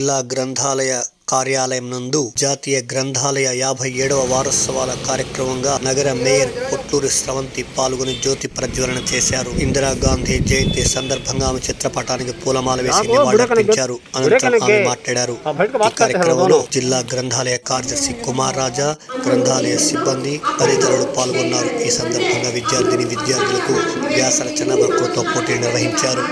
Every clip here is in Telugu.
జిల్లా గ్రంథాలయ కార్యాలయం నందు జాతీయ గ్రంథాలయ యాభై ఏడవ వారోత్సవాల కార్యక్రమంగా నగర మేయర్ పొట్టూరి స్రవంతి పాల్గొని జ్యోతి ప్రజ్వలన చేశారు. ఇందిరాగాంధీ జయంతి సందర్భంగా ఆమె చిత్రపటానికి పూలమాల వేసి నివాళులర్పించారు. అనంతరం ఆమె మాట్లాడారు. ఈ కార్యక్రమంలో జిల్లా గ్రంథాలయ కార్యదర్శి కుమార్ రాజా గ్రంథాలయ సిబ్బంది తదితరులు పాల్గొన్నారు. ఈ సందర్భంగా విద్యార్థిని విద్యార్థులకు వ్యాస రచన వక్తృత్వ పోటీ నిర్వహించారు.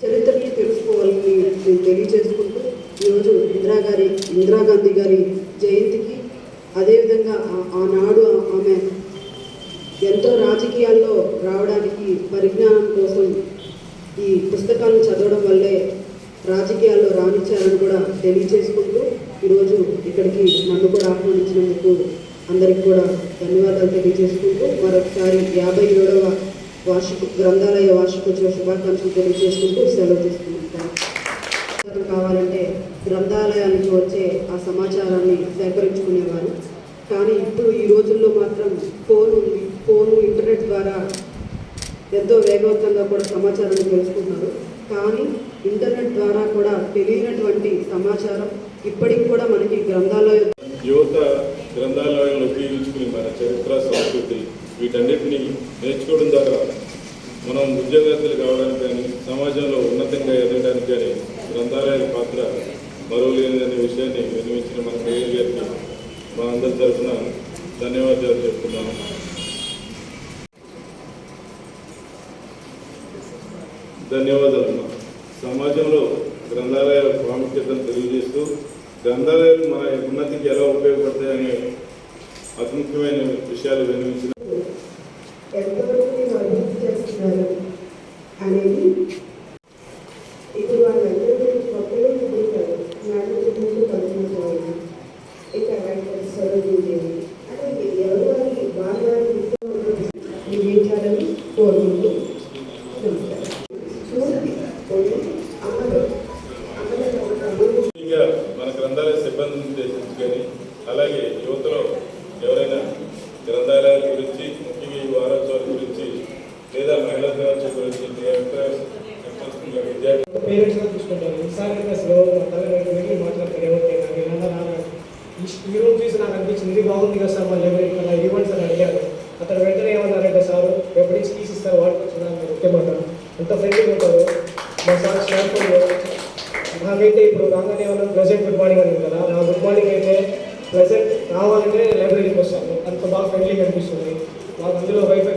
చరిత్రని తెలుసుకోవాలని నేను తెలియజేసుకుంటూ ఈరోజు ఇందిరాగారి ఇందిరాగాంధీ గారి జయంతికి అదేవిధంగా ఆనాడు ఆమె ఎంతో రాజకీయాల్లో రావడానికి పరిజ్ఞానం కోసం ఈ పుస్తకాలను చదవడం వల్లే రాజకీయాల్లో రాణించారని కూడా తెలియజేసుకుంటూ ఈరోజు ఇక్కడికి నన్ను కూడా ఆహ్వానించినందుకు అందరికి కూడా ధన్యవాదాలు తెలియజేసుకుంటూ మరొకసారి యాభై ఏడవ వార్షిక గ్రంథాలయ వార్షికోత్సవ శుభాకాంక్షలు తెలియజేసుకుంటూ సెలవు చేసుకుంటారు కావాలంటే గ్రంథాలయానికి వచ్చే ఆ సమాచారాన్ని సేకరించుకునేవారు. కానీ ఇప్పుడు ఈ రోజుల్లో మాత్రం ఫోన్ ఉంది ఫోను ఇంటర్నెట్ ద్వారా ఎంతో వేగవంతంగా కూడా సమాచారాన్ని తెలుసుకుంటున్నారు. కానీ ఇంటర్నెట్ ద్వారా కూడా తెలియనటువంటి సమాచారం ఇప్పటికి కూడా మనకి గ్రంథాలయ యువత గ్రంథాలయాలను ఉపయోగించుకుని మన చరిత్ర సంస్కృతి వీటన్నిటిని నేర్చుకోవడం ద్వారా మనం ఉద్యోగస్తులు కావడానికి కానీ సమాజంలో ఉన్నతంగా ఎదగడానికి కానీ గ్రంథాలయాల పాత్ర మరవలేదనే విషయాన్ని వినిపించిన మన మేయర్ గారికి మా అందరి తరఫున ధన్యవాదాలు చెప్తున్నాను ధన్యవాదాలు అమ్మా. సమాజంలో గ్రంథాలయాల ప్రాముఖ్యతను తెలియజేస్తూ గ్రంథాలయాలు మన ఉన్నతికి ఎలా ఉపయోగపడతాయనే అతి ముఖ్యమైన విషయాలు వినిపించిన ఎంతవరకు మీరు అభివృద్ధి చేస్తున్నారు అనేది ఇప్పుడు వాళ్ళందరూ కొత్తగా చదువుతారు నాకు ముందు పనిచేసేవాళ్ళు ఇక రైటర్ చదువుతుండేది అంటే ఎవరు వారికి బాగా విజయించాలని నిర్మించాలని కోరుకుంటున్నాను పేరెంట్స్ పేరెంట్స్గా చూసుకుంటాను ఈసారి అసలు తల్లిదండ్రులు మాట్లాడతారు ఎవరికి నాకు నాకు ఈ- ఈ రోజు చూసి నాకు అనిపించింది ఇది బాగుంది కదా సార్ మా లైబ్రరీ కదా ఇవ్వండి సార్ అడిగాను అతను వెంటనే ఏమన్నారంటే సార్ ఎప్పటి నుంచి తీసి ఇస్తారు వాడుకొచ్చిన ముఖ్యం మాట. ఎంత ఫ్రెండ్లీగా ఉంటారు. మా సార్ స్నాప్లో నాకైతే ఇప్పుడు రాగానే ఏమన్నా ప్రజెంట్ గుడ్ మార్నింగ్ అని కదా నా గుడ్ మార్నింగ్ అయితే ప్రజెంట్ రావాలంటే లైబ్రరీకి వస్తాను. అంత బాగా ఫ్రెండ్లీగా అనిపిస్తుంది. మాకు అందులో వైఫై